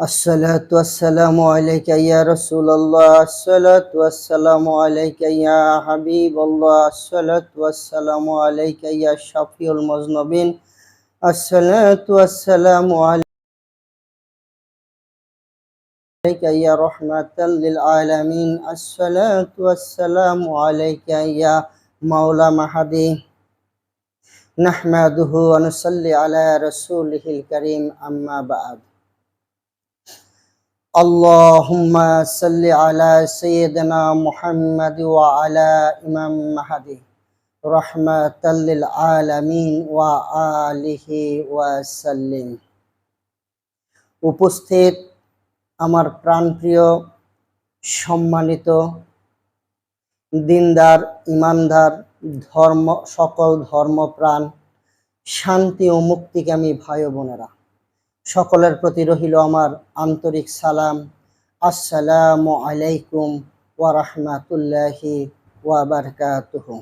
الصلاة والسلام عليك يا رسول الله. الصلاة والسلام عليك يا حبيب الله. الصلاة والسلام عليك يا شفيع المذنبين. الصلاة والسلام عليك يا رحمة للعالمين. الصلاة والسلام عليك يا مولى مهدي. نحمده ونصلي على رسوله الكريم. أما بعد. اللهم صل على سيدنا محمد وعلى إمام مهدي رحمة للعالمين وآله وسلم উপস্থিত আমার প্রাণপ্রিয় সম্মানিত দিনদার ইমানদার ধর্ম সকল ধর্মপ্রাণ শান্তি ও মুক্তিকামী ভাই ও বোনেরা সকলের প্রতি রহিল আমার আন্তরিক সালাম। আসসালামু আলাইকুম ওয়া রাহমাতুল্লাহি ওয়া বারাকাতুহু।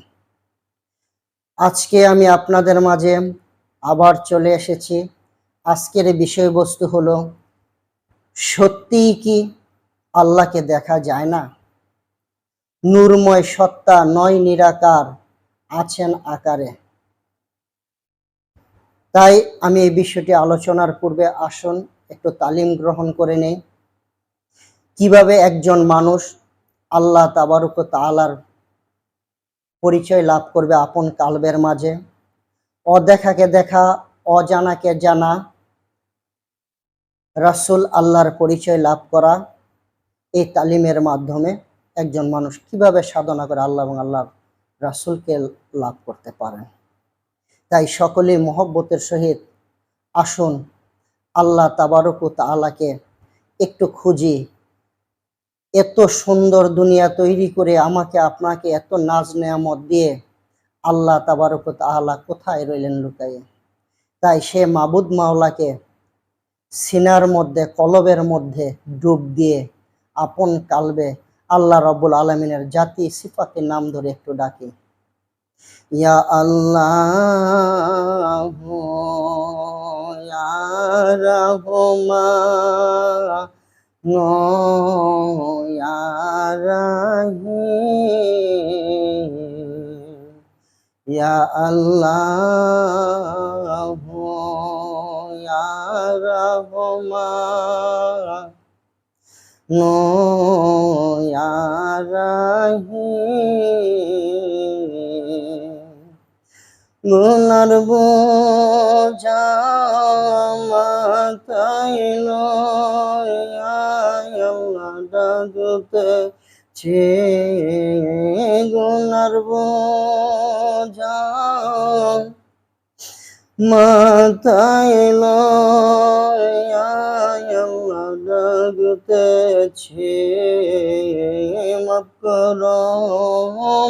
আজকে আমি আপনাদের মাঝে আবার চলে এসেছি। আজকের বিষয়বস্তু হলো, সত্যিই কি আল্লাহকে দেখা যায় না? নূরময় সত্তা নয় নিরাকার আছেন আকারে। তাই আমি এই বিষয়টি আলোচনার পূর্বে আসুন, একটু তালিম গ্রহণ করে নেই। কীভাবে একজন মানুষ আল্লাহ তাবারুক তালার পরিচয় লাভ করবে আপন কালবের মাঝে? অদেখাকে দেখা, অজানাকে জানা, রাসুল আল্লাহর পরিচয় লাভ করা, এই তালিমের মাধ্যমে একজন মানুষ কীভাবে সাধনা করে আল্লাহ এবং আল্লাহ রাসুলকে লাভ করতে পারেন? তাই সকলে মহব্বতের সহিত আসুন। আল্লাহ তাবারক তালাকে একটু খুঁজি। এত সুন্দর দুনিয়া তৈরি করে আমাকে, আপনাকে এত নাজ নেয়ামত দিয়ে আল্লাহ তাবারক তাআলা কোথায় রইলেন লুকাইয়ে তাই সে মাবুদ মাওলাকে সিনার মধ্যে, কলবের মধ্যে ডুব দিয়ে আপন কালবে আল্লাহ রব্বুল আলমিনের জাতি, সিফাতের নাম ধরে একটু ডাকি। ইয়া আল্লাহ ইয়া রহমান ইয়া রহিম আল্লাহ ইয়া রহমান ইয়া গুনার বোঝা মাথায় ছে গুনার বোঝা মাথায় ডাকতেছে মাপ করো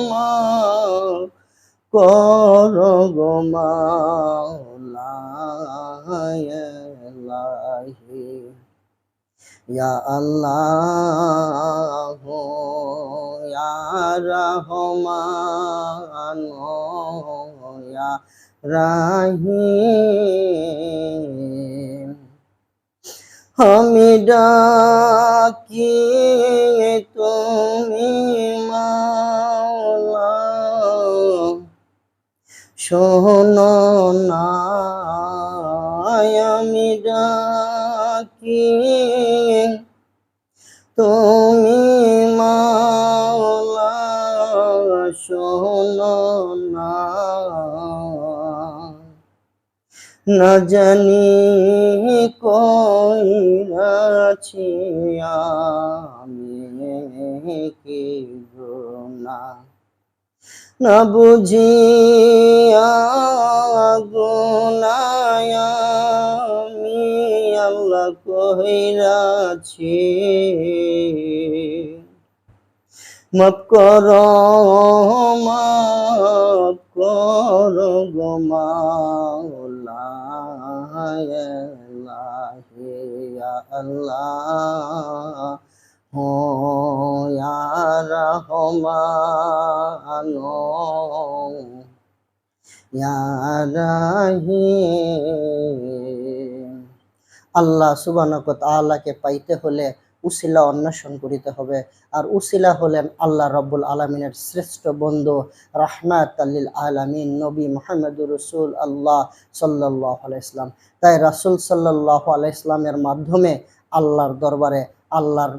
মা কর গো মাওলাহি ইয়া আল্লাহ ইয়া রহমান ইয়া রাহিম। আমি ডাকি তুমি মাওলা শোনো না আমি ডাকি। তুমি মাওলা, শোনো না না জানি কই আছি আমি, কি গুনা না বুঝিয়া গুনায় আমি আল্লাহ কহিরাছি মাপ কর মাপ কর গো মাওলা আল্লাহ। রহমান। আল্লাহ সুবানক আল্লাহকে পাইতে হলে উসিলা অন্বেষণ করিতে হবে। আর উসিলা হলেন আল্লাহ রব্বুল আলমিনের শ্রেষ্ঠ বন্ধু রাহমাত আল্লিল আলামিন, নবী মোহাম্মদুর রসুল আল্লাহ সাল্লাহ আলাইসলাম তাই রাসুল সাল্লাহ আলাইসলামের মাধ্যমে আল্লাহর দরবারে আল্লাহর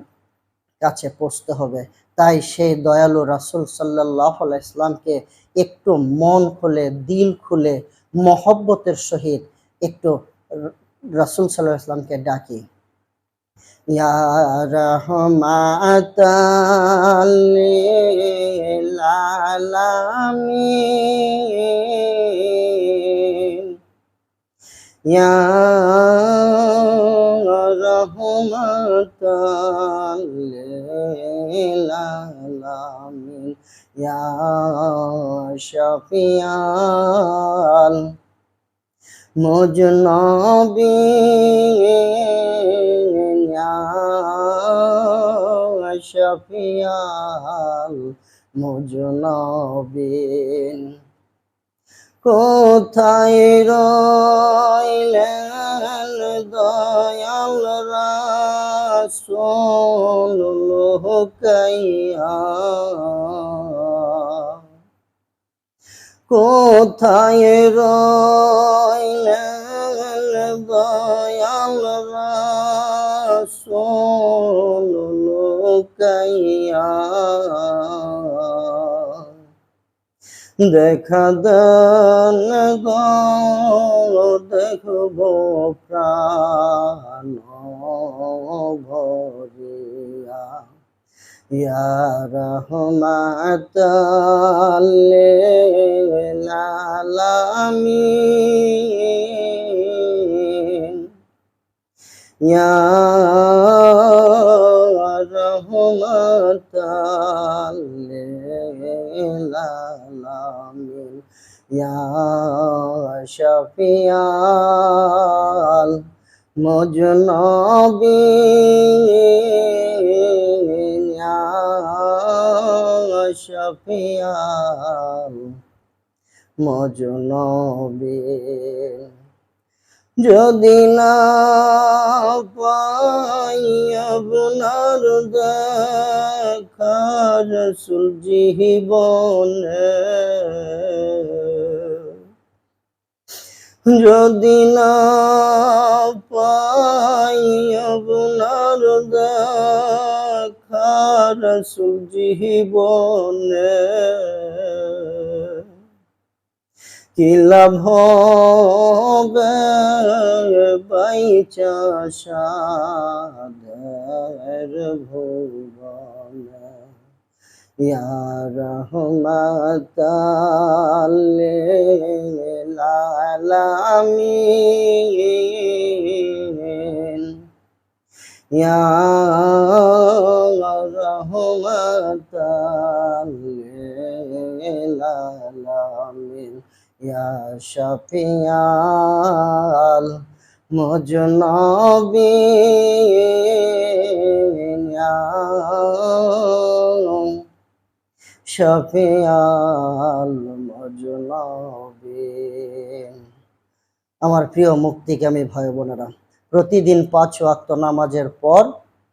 কাছে পৌঁছতে হবে। তাই সেই দয়ালু রাসুল সাল্লাহ আলাইসলামকে একটু মন খুলে, দিল খুলে, মহব্বতের সহিত একটু রাসুল সাল্লাহ ইসলামকে ডাকি। ইয়া রহমাতাল লিল আলামিন ইয়া শাফিয়াল। মুজনবী শফিয়াল। মুজনবিন কোথায় রইলেন দয়াল রাসূল লোকাইয়া কোথায় রইলেন দয়াল রাসূল? লোকাইয়া দেখা দেন গো দেখব প্রাণ। ভরিয়া ইয়া রহমাতাল লিল আলামিন ইয়া রহমাতাল লিল আলামিন ইয়া শাফিয়াল মুজনবিন ইয়া শাফিয়াল মুজনবিন যদি না পাই আপনার দেখা রসুল জীবনে যদি না পাই আপনার দেখা রসুল কি লাভ হবে বাইচা রহমাতাল লিল আলামিন ইয়া রহমাতাল আলামিন ইয়া শাফিয়াল মুজনবিন ইয়া আমার প্রিয় মুক্তিকামী ভাই বোনেরা, প্রতিদিন পাঁচ ওয়াক্ত নামাজের পর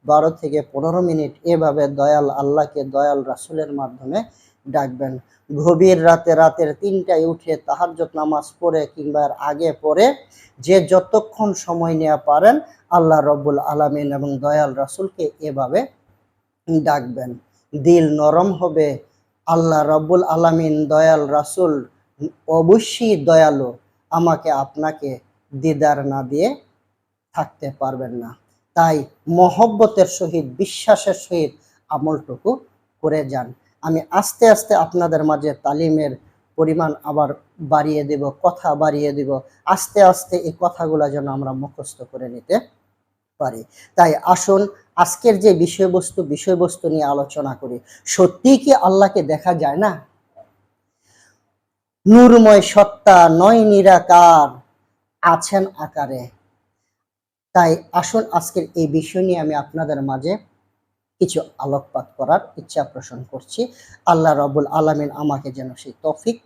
বারো থেকে পনেরো মিনিট এভাবে দয়াল আল্লাহকে, দয়াল রাসুলের মাধ্যমে ডাকবেন। গভীর রাতে রাতের তিনটায় উঠে তাহাজ্জত নামাজ পড়ে কিংবা আগে পড়ে যে যতক্ষণ সময় নেওয়া পারেন আল্লাহ রব্বুল আলামিন এবং দয়াল রাসুলকে এভাবে ডাকবেন। দিল নরম হবে আল্লাহ রব্বুল আলামিন দয়াল রাসুল অবশ্যই দয়ালু, আমাকে আপনাকে দিদার না দিয়ে থাকতে পারবেন না। তাই মহব্বতের সহিত, বিশ্বাসের সহিত আমলটুকু করে যান। আমি আস্তে আস্তে আপনাদের মাঝে তালিমের পরিমাণ আবার বাড়িয়ে দেব, কথা বাড়িয়ে দেব, আস্তে আস্তে এই কথাগুলো যেন আমরা মুখস্থ করে নিতে পারি। তাই আসুন আজকের যে বিষয়বস্তু বিষয়বস্তু নিয়ে আলোচনা করি সত্যি কি আল্লাহকে দেখা যায় না? নূরময় সত্তা নয় নিরাকার, আছেন আকারে। তাই আসুন আজকের এই বিষয় নিয়ে আমি আপনাদের মাঝে কিছু আলোকপাত করার ইচ্ছা পোষণ করছি। আল্লাহ রবুল আলামিন আমাকে যেন সেই তফিক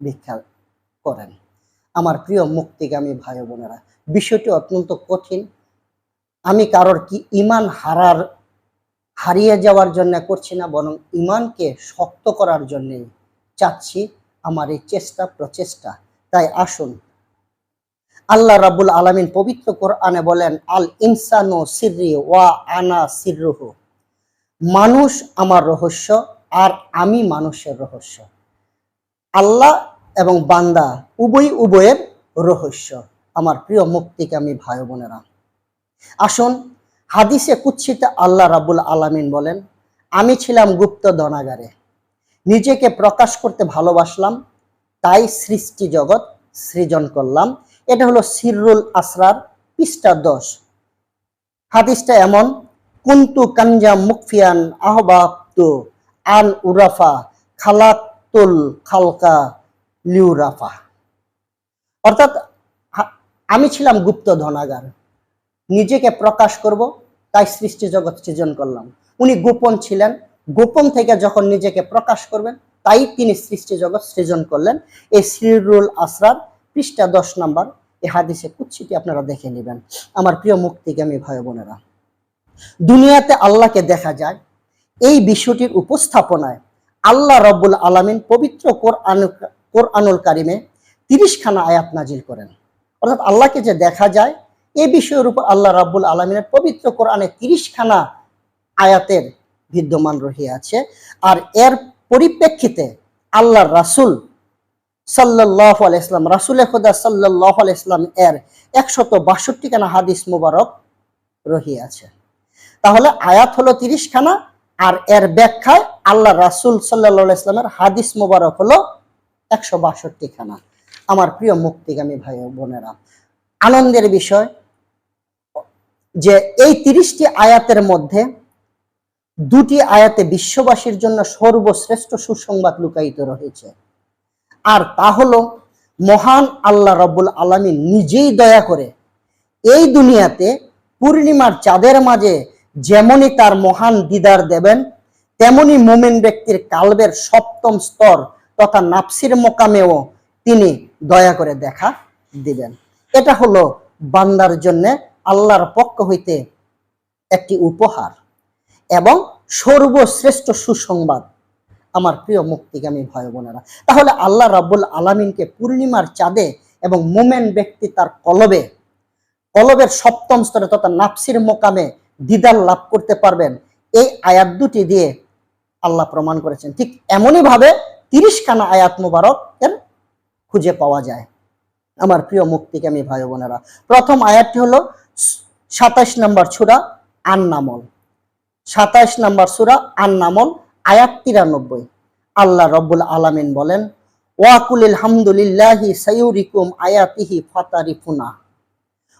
ভিক্ষা করেন। আমার প্রিয় মুক্তিগামী ভাই বোনেরা, বিষয়টি অত্যন্ত কঠিন আমি কারোর কি ইমান হারার, হারিয়ে যাওয়ার জন্য করছি না, বরং ইমানকে শক্ত করার জন্যে চাচ্ছি আমার এই চেষ্টা, প্রচেষ্টা। তাই আসুন। আল্লাহ রাবুল আলমিন পবিত্র কোরআনে বলেন, আল ইনসানু সিররি ওয়া আনা সিররুহু। মানুষ আমার রহস্য আর আমি মানুষের রহস্য। আল্লাহ এবং বান্দা উভয় উভয়ের রহস্য। আমার প্রিয় মুক্তিকামী ভাই বোনেরা আসুন, হাদিসে কুচ্ছিতে আল্লাহ রাবুল আলামিন বলেন, আমি ছিলাম গুপ্ত ধনাগারে। নিজেকে প্রকাশ করতে ভালোবাসলাম, তাই সৃষ্টি জগৎ সৃজন করলাম। এটা হলো সিররুল আসরার পৃষ্ঠা দশ। হাদিসটা এমন, কুন্তু কাঞ্জা মুকফিয়ান আহবাবতু আন উরাফা খালাতুল খালকা লিউরাফা। অর্থাৎ, আমি ছিলাম গুপ্ত ধনাগার। নিজেকে প্রকাশ করব, তাই সৃষ্টি জগৎ সৃজন করলাম। উনি গোপন ছিলেন, গোপন থেকে যখন নিজেকে প্রকাশ করবেন, তাই তিনি সৃষ্টি জগৎ সৃজন করলেন। এই সিরুল আসরার পৃষ্ঠা দশ নম্বর এই হাদিসে কুচ্ছিটি আপনারা দেখে নেবেন। আমার প্রিয় মুক্তিগামী ভাই বোনেরা, দুনিয়াতে আল্লাহকে দেখা যায়, এই বিষয়টির উপস্থাপনায় আল্লাহ রব্বুল আলামিন পবিত্র কোরআন, কোরআনুল কারিমে তিরিশখানা আয়াত নাজিল করেন। অর্থাৎ আল্লাহকে যে দেখা যায় এই বিষয়ের উপর আল্লাহ রাব্বুল আলমিনের পবিত্র কোরআনে তিরিশখানা আয়াতের বিদ্যমান রহিয়াছে আর এর পরিপ্রেক্ষিতে আল্লাহ রাসুল সাল্লাহ আলাইসলাম রাসুল খোদা সাল্লাহ আলাইসলাম এর একশত বাষট্টি খানা হাদিস মুবারক রহিয়াছে তাহলে আয়াত হলো তিরিশখানা, আর এর ব্যাখ্যায় আল্লাহ রাসুল সাল্লাহ ইসলামের হাদিস মুবারক হলো একশো বাষট্টি খানা আমার প্রিয় মুক্তিগামী ভাই বোনেরা, আনন্দের বিষয় যে এই তিরিশটি আয়াতের মধ্যে দুটি আয়াতে বিশ্ববাসীর জন্য সর্বশ্রেষ্ঠ সুসংবাদ লুকায়িত রয়েছে। আর তা হলো, মহান আল্লাহ রব্বুল আলমী নিজেই দয়া করে এই দুনিয়াতে পূর্ণিমার চাঁদের মাঝে যেমনই তার মহান দিদার দেবেন তেমনি মোমেন ব্যক্তির কালবের সপ্তম স্তর তথা নাফসির মোকামেও তিনি দয়া করে দেখা দিবেন। এটা হলো বান্দার জন্য আল্লাহর পক্ষ হইতে একটি উপহার এবং সর্বশ্রেষ্ঠ সুসংবাদ। আমার প্রিয় মুক্তিগামী ভাই বোনেরা, তাহলে আল্লাহ রাব্বুল আলামিনকে পূর্ণিমার চাঁদে এবং মোমেন ব্যক্তি তার কলবে, কলবের সপ্তম স্তরে তথা নাফসির মোকামে দিদার লাভ করতে পারবেন। এই আয়াত দুটি দিয়ে আল্লাহ প্রমাণ করেছেন। ঠিক এমনই ভাবে তিরিশ খানা আয়াত মুবারক এর খুঁজে পাওয়া যায়। আমার প্রিয় মুক্তিকামী ভাই বোনেরা, প্রথম আয়াতটি হলো সাতাইশ নম্বর সুরা আন্নামল। সাতাইশ নম্বর সুরা আন্নামল, আয়াত তিরানব্বই। আল্লাহ রব্বুল আলামিন বলেন ওয়াকুলিল হামদুলিল্লাহি সাইউরিকুম আয়াতিহি ফাতারিফুনা।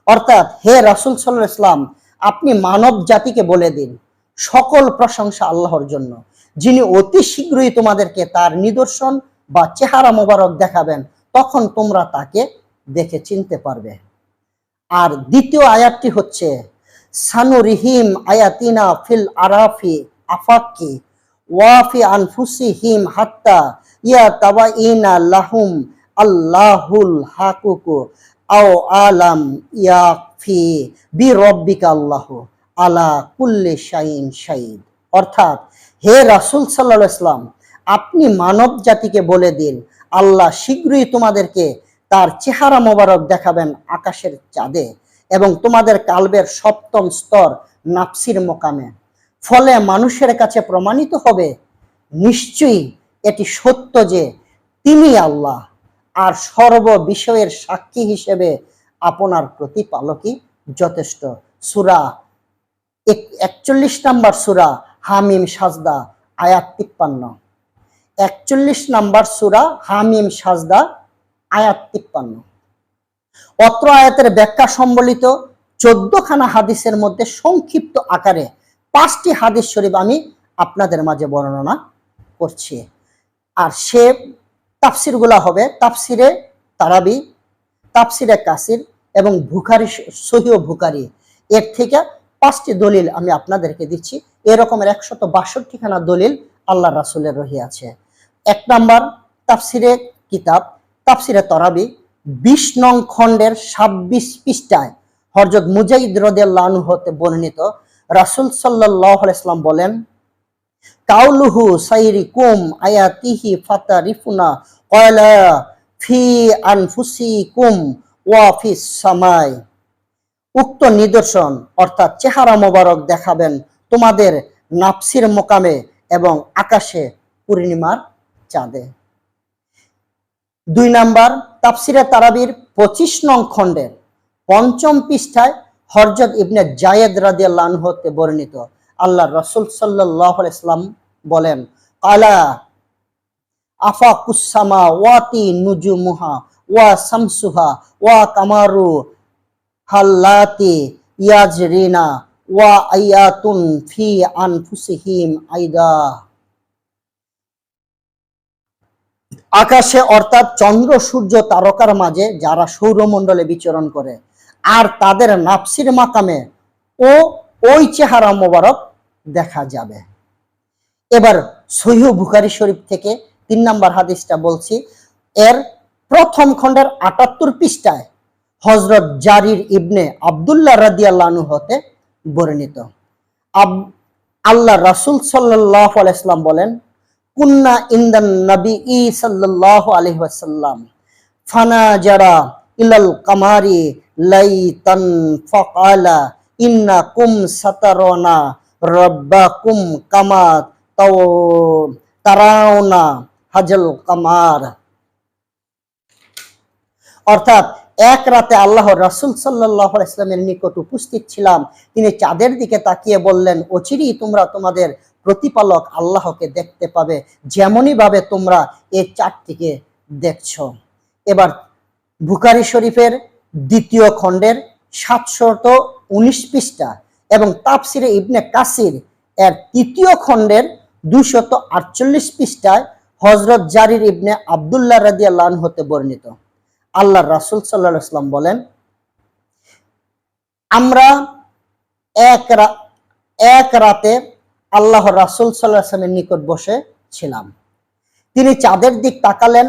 অর্থাৎ, হে রাসূল আলাইহি ইসলাম আপনি মানব জাতিকে বলে দিন সকল প্রশংসা আল্লাহর জন্য, যিনি অতি শীঘ্রই তোমাদেরকে তার নিদর্শন বা চেহারা মোবারক দেখাবেন, তখন তোমরা তাকে দেখে চিনতে পারবে। আর দ্বিতীয় আয়াতটি হচ্ছে, সানুরিহিম আয়াতিনা ফিল আরাফি আফাক্কি ওয়াফি আনফুসিহিম হাত্তা ইয়া তাবাইনা লাহুম আল্লাহুল হাকুকু আও আলাম ইয়াকফি বি রব্বিকা আল্লাহ আলা কুল্লি শাইন শাহিদ অর্থাৎ, হে রাসূল আলাইহি ইসলাম আপনি মানব জাতিকে বলে দিন, আল্লাহ শীঘ্রই তোমাদেরকে তার চেহারা মোবারক দেখাবেন আকাশের চাঁদে এবং তোমাদের কালবের সপ্তম স্তর নাফসির মোকামে। ফলে মানুষের কাছে প্রমাণিত হবে, নিশ্চয়ই এটি সত্য যে তিনি আল্লাহ। আর সর্ব বিষয়ের সাক্ষী হিসেবে আপনার প্রতিপালকই যথেষ্ট। সুরা একচল্লিশ নাম্বার সুরা হামিম সাজদা, আয়াত তিপ্পান্ন। একচল্লিশ নাম্বার সুরা হামিম সাজদা আয়াত তিপ্পান্ন। অত্র আয়াতের ব্যাখ্যা সম্বলিত চোদ্দখানা হাদিসের মধ্যে সংক্ষিপ্ত আকারে পাঁচটি হাদিস শরীফ আমি আপনাদের মাঝে বর্ণনা করছি। আর সে তাফসিরগুলা হবে তাফসিরে তারাবি, তাফসিরে কাসির এবং ভুখারি সহিও ভুখারি এর থেকে পাঁচটি দলিল আমি আপনাদেরকে দিচ্ছি। এরকমের একশত বাষট্টিখানা দলিল আল্লাহ রাসুলের রহিয়াছে এক নাম্বার, তাফসিরে কিতাব। তাফসিরে তরাবি, বিশ নং খণ্ডের ছাব্বিশ পৃষ্ঠায় হরজত মুজাহিদ রদিয়াল্লাহ হতে বর্ণিত রাসূল ইসলাম বলেন কাউলুহু সাইরি কুম আয়াতিহি ফাতারিফুনা কয়লা ফি আনফুসি কুম ওয়া ফি সামাই। উক্ত নিদর্শন অর্থাৎ চেহারা মোবারক দেখাবেন তোমাদের নাফসির মোকামে এবং আকাশে পূর্ণিমার চাঁদে। দুই নাম্বার, তাফসিরে তারাবির পঁচিশ নং খণ্ডের পঞ্চম পৃষ্ঠায় হরজত ইবনে জায়েদ রাদিয়াল্লাহু হতে বর্ণিত। আল্লাহ রসুল সাল্লাহ ইসলাম বলেন, আলা আফা কুসামা ওয়াতি নুজুমুহা ওয়া শামসুহা ওয়া কামারু হাল্লাতি ইয়াজরিনা ওয়া আয়াতুন ফি আনফুসিহিম আইদা। আকাশে অর্থাৎ চন্দ্র, সূর্য, তারকার মাঝে যারা সৌরমণ্ডলে বিচরণ করে, আর তাদের নাফসির মাকামে ও ওই চেহারা মোবারক দেখা যাবে। এবার সহিহ বুখারি শরীফ থেকে তিন নাম্বার হাদিসটা বলছি। এর প্রথম খণ্ডের আটাত্তর পৃষ্ঠায় হজরত জারির ইবনে আবদুল্লাহ রাদিয়াল্লাহু হতে বর্ণিত। আব- আল্লাহ রাসূল সাল্লাল্লাহু আলাইহি সাল্লাম বলেন কুন্না নবী ই ওয়াসাল্লাম। ফানা ইলাল কামারি লাইতান ফাকালা ইন্না কুম সাতারনা রব্বাকুম কামা তাও তারাওনা হাজল কামার। অর্থাৎ এক রাতে আল্লাহ রাসূল আলাইহি ইসলামের নিকট উপস্থিত ছিলাম। তিনি চাঁদের দিকে তাকিয়ে বললেন, অচিরেই তোমরা তোমাদের প্রতিপালক আল্লাহকে দেখতে পাবে, যেমনই ভাবে তোমরা এই চাঁদটিকে দেখছ। এবার বুখারি শরীফের দ্বিতীয় খণ্ডের সাতশত উনিশ পৃষ্ঠা এবং তাফসিরে ইবনে কাসির এর তৃতীয় খণ্ডের দুশত আটচল্লিশ পৃষ্ঠায় হজরত জারির ইবনে আবদুল্লাহ রাদিয়াল্লাহু আনহু হতে বর্ণিত। আল্লাহ রাসূল আলাইহি বলেন, আমরা এক এক রাতে আল্লাহ রাসূল সাল্লাল্লাহু আলাইহি ওয়াসাল্লামের নিকট বসে ছিলাম। তিনি চাঁদের দিক তাকালেন,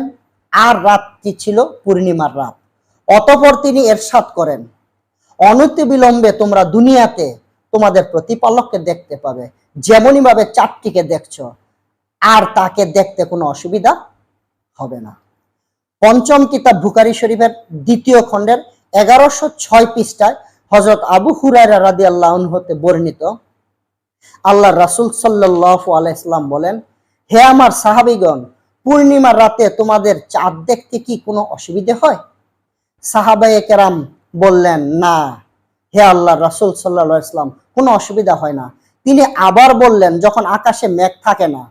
আর রাতটি ছিল পূর্ণিমার রাত। অতপর তিনি এরশাদ করেন, অনতি বিলম্বে তোমরা দুনিয়াতে তোমাদের প্রতিপালককে দেখতে পাবে যেমনই ভাবে চাঁদটিকে দেখছ, আর তাকে দেখতে কোনো অসুবিধা হবে না। পঞ্চম কিতাব বুকারি শরীফের দ্বিতীয় খণ্ডের এগারোশো ছয় পৃষ্ঠায় হজরত আবু হুরায়রা রাদি আল্লাহ হতে বর্ণিত আল্লাহ রাসূল সাল্লাল্লাহু আলাইহি বলেন, হে আমার সাহাবীগণ, পূর্ণিমার রাতে তোমাদের চাঁদ দেখতে কি কোনো অসুবিধে হয়? সাহাবায়ে কেরাম বললেন, না, হে আল্লাহ রাসূল ইসলাম কোনো অসুবিধা হয় না। তিনি আবার বললেন, যখন আকাশে মেঘ থাকে না,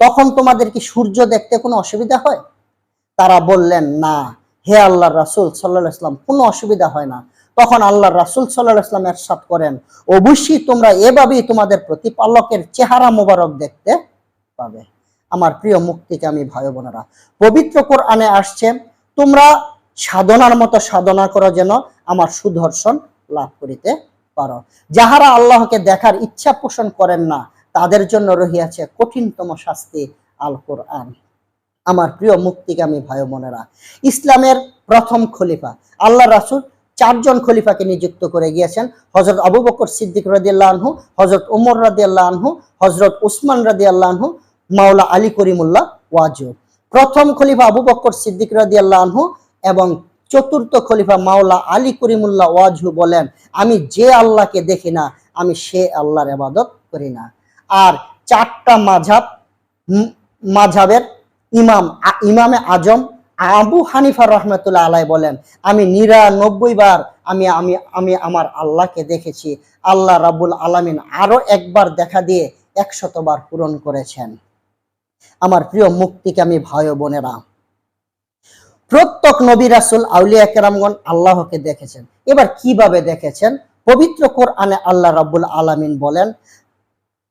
তখন তোমাদের কি সূর্য দেখতে কোনো অসুবিধা হয়? তারা বললেন, না, হে আল্লাহ রাসূল আলাইহি ইসলাম কোনো অসুবিধা হয় না। তখন আল্লাহ রাসূল আলাইহি ইসলাম এরশাদ করেন, অবশ্যই তোমরা এভাবেই তোমাদের প্রতিপালকের চেহারা মোবারক দেখতে পাবে। আমার প্রিয় মুক্তিকে আমি ভাই বোনেরা, পবিত্র কোরআনে আসছে, তোমরা সাধনার মতো সাধনা করো যেন আমার সুদর্শন লাভ করিতে পারো। যাহারা আল্লাহকে দেখার ইচ্ছা পোষণ করেন না, তাদের জন্য রহিয়াছে কঠিনতম শাস্তি আল কোরআন আমার প্রিয় মুক্তিকামী ভাই বোনেরা, ইসলামের প্রথম খলিফা আল্লাহ রাসূল চারজন খলিফাকে নিযুক্ত করে গিয়েছেন। হজরত আবু বকর সিদ্দিক রাদিয়াল্লাহু আনহু হজরত উমর রাদিয়াল্লাহু আনহু হজরত উসমান রাদিয়াল্লাহু আনহু, মাওলা আলী করিমুল্লাহ ওয়াজু। প্রথম খলিফা আবু বকর সিদ্দিক রাদিয়াল্লাহু আনহু এবং চতুর্থ খলিফা মাওলা আলী করিমুল্লাহ ওয়াজু বলেন, আমি যে আল্লাহকে দেখি না, আমি সে আল্লাহর ইবাদত করি না। আর চারটা মাঝাব মাঝাবের ইমাম ইমামে আজম আবু হানিফা রহমতুল্লাহ আলাই বলেন, আমি নিরানব্বই বার আমি আমি আমি আমার আল্লাহকে দেখেছি। আল্লাহ রাবুল আলামিন আরও একবার দেখা দিয়ে একশতবার পূরণ করেছেন। আমার প্রিয় মুক্তিকামী ভাই ও বোনেরা, প্রত্যেক নবী রাসুল, আউলিয়া কেরামগণ আল্লাহকে দেখেছেন। এবার কীভাবে দেখেছেন? পবিত্র কোরআনে আল্লাহ রাবুল আলামিন বলেন,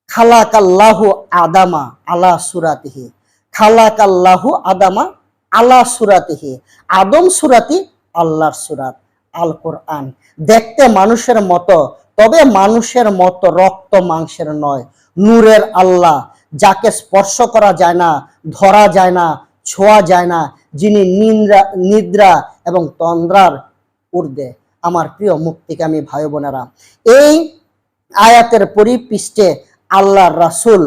খালাকাল্লাহু আদামা আলা সুরাতিহি। খালাকাল্লাহু আদামা আলা সুরাতিহি আদম সুরাতি আল্লাহর সুরাত, আল কোরআন। দেখতে মানুষের মতো, তবে মানুষের মতো রক্ত মাংসের নয়। নূরের আল্লাহ, যাকে স্পর্শ করা যায় না, ধরা যায় না, ছোঁয়া যায় না, যিনি নিন্দ্রা, নিদ্রা এবং তন্দ্রার ঊর্ধ্বে। আমার প্রিয় মুক্তিকামী ভাই বোনেরা, এই আয়াতের পরিপৃষ্ঠে আল্লাহ রাসূল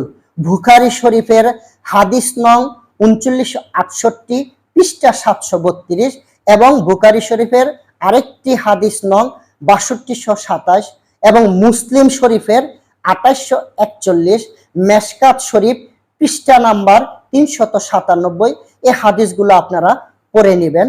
বুখারি শরীফের হাদিস নং উনচল্লিশশো আটষট্টি পৃষ্ঠা সাতশো বত্রিশ এবং বুখারি শরীফের আরেকটি হাদিস নং বাষট্টিশো সাতাশ এবং মুসলিম শরীফের আঠাশশো একচল্লিশ মেশকাত শরীফ পৃষ্ঠা নাম্বার তিনশত সাতানব্বই। এই হাদিসগুলো আপনারা পড়ে নেবেন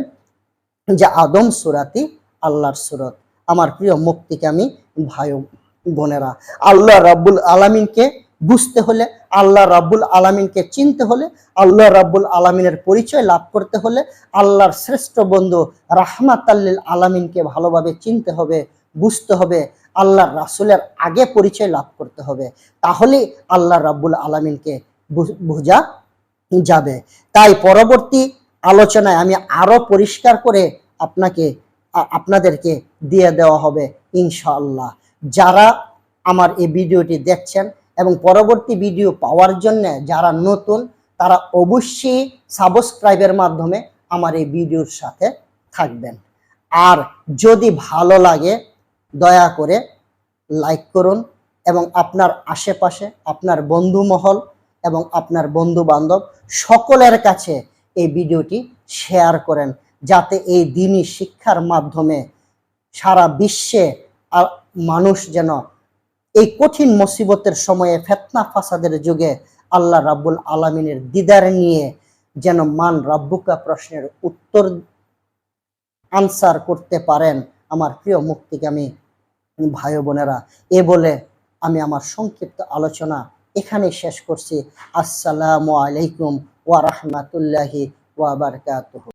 যে আদম সুরাতি আল্লাহর সুরত। আমার প্রিয় মুক্তিকামী ভাই ও বোনেরা, আল্লাহ রাব্বুল আলামিনকে বুঝতে হলে আল্লাহ রাব্বুল আলামিনকে চিনতে হলে, আল্লাহ রাব্বুল আলামিনের পরিচয় লাভ করতে হলে আল্লাহর শ্রেষ্ঠ বন্ধু রাহমাত আল্লিল আলামিনকে ভালোভাবে চিনতে হবে, বুঝতে হবে, আল্লাহর রাসুলের আগে পরিচয় লাভ করতে হবে। তাহলে আল্লাহ রাব্বুল আলামিনকে বোঝা যাবে। তাই পরবর্তী আলোচনায় আমি আরও পরিষ্কার করে আপনাকে আপনাদেরকে দিয়ে দেওয়া হবে ইনশাআল্লাহ। যারা আমার এই ভিডিওটি দেখছেন এবং পরবর্তী ভিডিও পাওয়ার জন্য যারা নতুন, তারা অবশ্যই সাবস্ক্রাইবের মাধ্যমে আমার এই ভিডিওর সাথে থাকবেন। আর যদি ভালো লাগে, দয়া করে লাইক করুন এবং আপনার আশেপাশে, আপনার বন্ধু মহল এবং আপনার বন্ধু বান্ধব সকলের কাছে এই ভিডিওটি শেয়ার করেন। যাতে এই দিনই শিক্ষার মাধ্যমে সারা বিশ্বে মানুষ যেন এই কঠিন মুসিবতের সময়ে ফেতনা ফাসাদের যুগে আল্লাহ রাব্বুল আলামিনের দিদার নিয়ে যেন মান রাব্বুকা প্রশ্নের উত্তর আনসার করতে পারেন আমার প্রিয় মুক্তিকামী ভাই বোনেরা। এ বলে আমি আমার সংক্ষিপ্ত আলোচনা এখানে শেষ করছি। আসসালামু আলাইকুম ওয়া রাহমাতুল্লাহি ওয়া বারাকাতুহু।